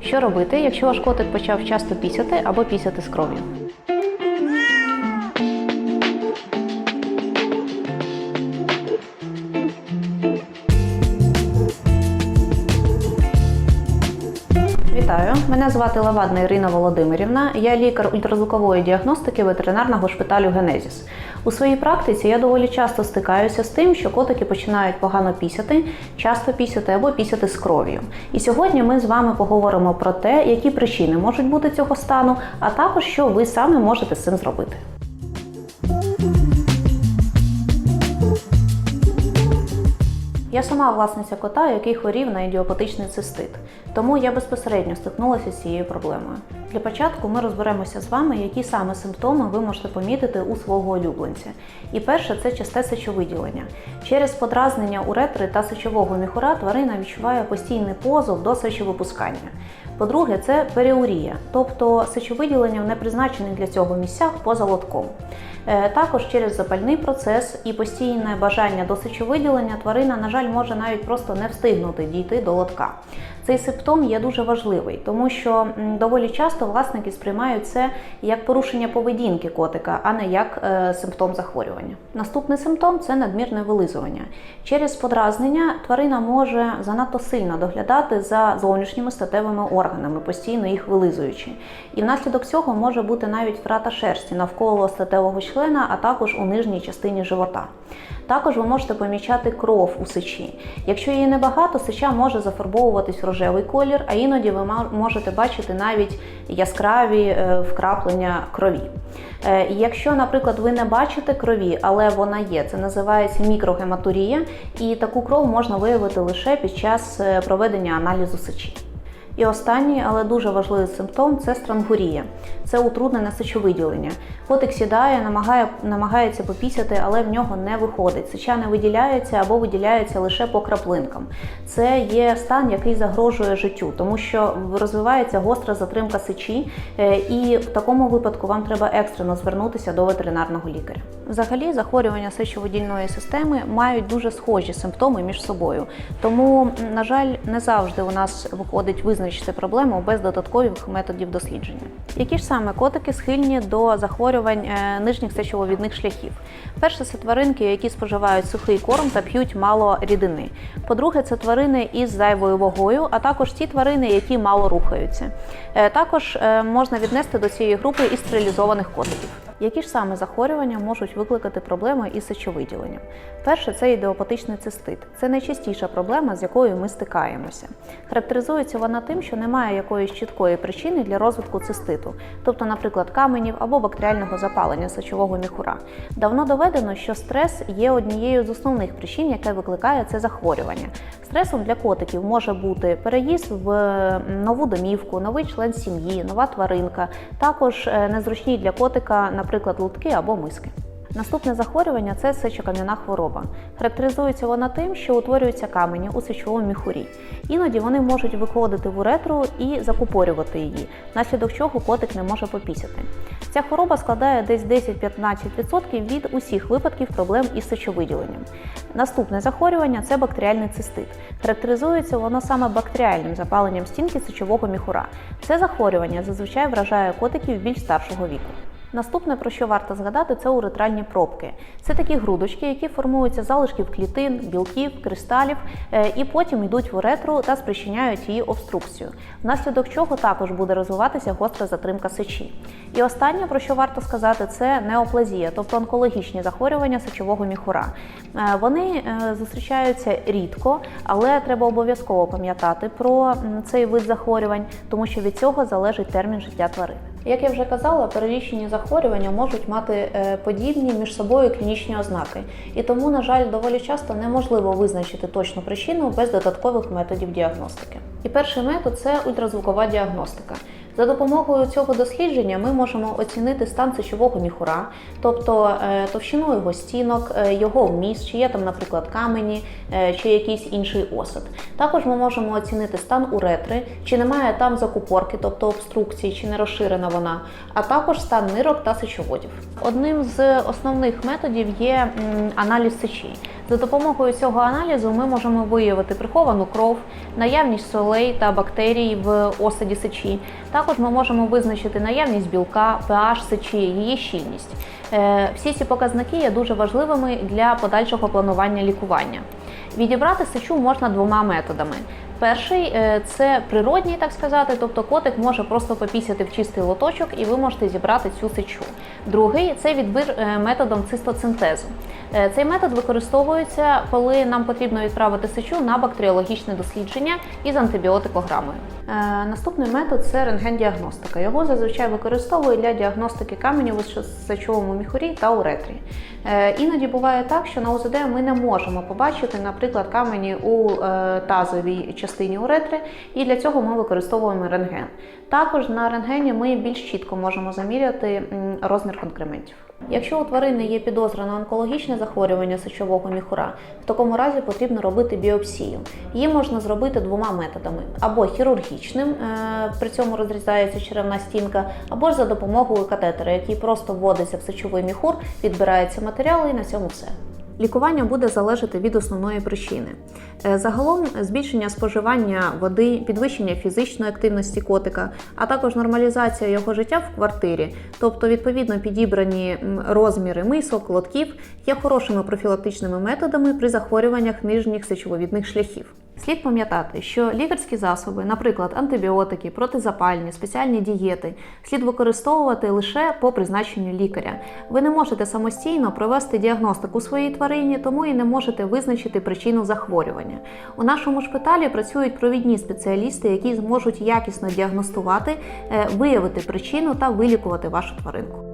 Що робити, якщо ваш котик почав часто пісяти або пісяти з кров'ю? Вітаю, мене звати Лавадна Ірина Володимирівна. Я лікар ультразвукової діагностики ветеринарного шпиталю Генезіс. У своїй практиці я доволі часто стикаюся з тим, що котики починають погано пісяти, часто пісяти або пісяти з кров'ю. І сьогодні ми з вами поговоримо про те, які причини можуть бути цього стану, а також що ви саме можете з цим зробити. Я сама власниця кота, який хворів на ідіопатичний цистит, тому я безпосередньо стикнулася з цією проблемою. Для початку ми розберемося з вами, які саме симптоми ви можете помітити у свого улюбленця. І перше це часте сечовиділення. Через подразнення уретри та сечового міхура тварина відчуває постійний позов до сечовипускання. По-друге, це переурія, тобто сечовиділення в непризначених для цього місцях поза лотком. Е, Також через запальний процес і постійне бажання до сечовиділення тварина, на жаль, може навіть просто не встигнути дійти до лотка. Цей симптом є дуже важливий, тому що доволі часто власники сприймають це як порушення поведінки котика, а не як е, симптом захворювання. Наступний симптом це надмірне вилизування. Через подразнення тварина може занадто сильно доглядати за зовнішніми статевими органами, постійно їх вилизуючи. І внаслідок цього може бути навіть втрата шерсті навколо статевого члена, а також у нижній частині живота. Також ви можете помічати кров у сечі. Якщо її небагато, сеча може зафарбовуватись в рожевий колір, а іноді ви можете бачити навіть яскраві е, вкраплення крові. Е, Якщо, наприклад, ви не бачите крові, але вона є, це називається мікрогематурія, і таку кров можна виявити лише під час е, проведення аналізу сечі. І останній, але дуже важливий симптом це странгурія. Це утруднене сечовиділення. Котик сідає, намагає, намагається попісяти, але в нього не виходить. Сеча не виділяється або виділяється лише по краплинкам. Це є стан, який загрожує життю, тому що розвивається гостра затримка сечі, е, і в такому випадку вам треба екстрено звернутися до ветеринарного лікаря. Взагалі, захворювання сечовидільної системи мають дуже схожі симптоми між собою. Тому, на жаль, не завжди у нас виходить визначити проблему без додаткових методів дослідження. Які ж саме котики схильні до захворювань е, нижніх сечововідних шляхів? Перше, це тваринки, які споживають сухий корм та п'ють мало рідини. По-друге, це тварини із зайвою вагою, а також ті тварини, які мало рухаються. Е, Також е, можна віднести до цієї групи і стерилізованих котиків. Які ж саме захворювання можуть викликати проблеми із сечовиділенням? Перше це ідеопатичний цистит. Це найчастіша проблема, з якою ми стикаємося. Характеризується вона тим, що немає якоїсь чіткої причини для розвитку циститу, тобто, наприклад, каменів або бактеріального запалення сечового міхура. Давно доведено, що стрес є однією з основних причин, яке викликає це захворювання. Стресом для котиків може бути переїзд в нову домівку, новий член сім'ї, нова тваринка, також е, незручні для котика, наприклад, лутки або миски. Наступне захворювання це сечокам'яна хвороба. Характеризується вона тим, що утворюються камені у сечовому міхурі. Іноді вони можуть виходити в уретру і закупорювати її, внаслідок чого котик не може попісяти. Ця хвороба складає десь 10-15% від усіх випадків проблем із сечовиділенням. Наступне захворювання це бактеріальний цистит. Характеризується воно саме бактеріальним запаленням стінки сечового міхура. Це захворювання зазвичай вражає котиків більш старшого віку. Наступне, про що варто згадати, це уретральні пробки. Це такі грудочки, які формуються залишків клітин, білків, кристалів е, і потім йдуть в уретру та спричиняють її обструкцію, внаслідок чого також буде розвиватися гостра затримка сечі. І останнє, про що варто сказати, це неоплазія, тобто онкологічні захворювання сечового міхура. Е, Вони е, зустрічаються рідко, але треба обов'язково пам'ятати про цей вид захворювань, тому що від цього залежить термін життя тварини. Як я вже казала, перелічені захворювання можуть мати е, подібні між собою клінічні ознаки, і тому, на жаль, доволі часто неможливо визначити точну причину без додаткових методів діагностики. І перший метод це ультразвукова діагностика. За допомогою цього дослідження ми можемо оцінити стан сечового міхура, тобто е, товщину його стінок, е, його вміст, чи є там, наприклад, камені, е, чи якийсь інший осад. Також ми можемо оцінити стан уретри, чи немає там закупорки, тобто обструкції, чи не розширена вона, а також стан нирок та сечоводів. Одним з основних методів є аналіз сечі. За допомогою цього аналізу ми можемо виявити приховану кров, наявність солей та бактерій в осаді сечі. Також ми можемо визначити наявність білка, pH сечі, її щільність. Е, Всі ці показники є дуже важливими для подальшого планування лікування. Відібрати сечу можна двома методами. Перший е, це природній, так сказати, тобто котик може просто попісяти в чистий лоточок і ви можете зібрати цю сечу. Другий це відбір е, методом цистоцинтезу. Е, Цей метод використовується, коли нам потрібно відправити сечу на бактеріологічне дослідження із антибіотикограмою. Наступний метод це рентгендіагностика. Його зазвичай використовують для діагностики каменів у сечовому міхурі та уретрі. Іноді буває так, що на УЗД ми не можемо побачити, наприклад, камені у тазовій частині уретри, і для цього ми використовуємо рентген. Також на рентгені ми більш чітко можемо заміряти розмір конкрементів. Якщо у тварини є підозра на онкологічне захворювання сечового міхура, в такому разі потрібно робити біопсію. Її можна зробити двома методами: або хірургічним, е, при цьому розрізається черевна стінка, або ж за допомогою катетера, який просто вводиться в сечовий міхур, відбирається матеріал і на цьому все. Лікування буде залежати від основної причини. Е, Загалом збільшення споживання води, підвищення фізичної активності котика, а також нормалізація його життя в квартирі, тобто відповідно підібрані розміри мисок, лотків, є хорошими профілактичними методами при захворюваннях нижніх сечововідних шляхів. Слід пам'ятати, що лікарські засоби, наприклад, антибіотики, протизапальні, спеціальні дієти, слід використовувати лише по призначенню лікаря. Ви не можете самостійно провести діагностику своїй тварині, тому і не можете визначити причину захворювання. У нашому шпиталі працюють провідні спеціалісти, які зможуть якісно діагностувати, е, виявити причину та вилікувати вашу тваринку.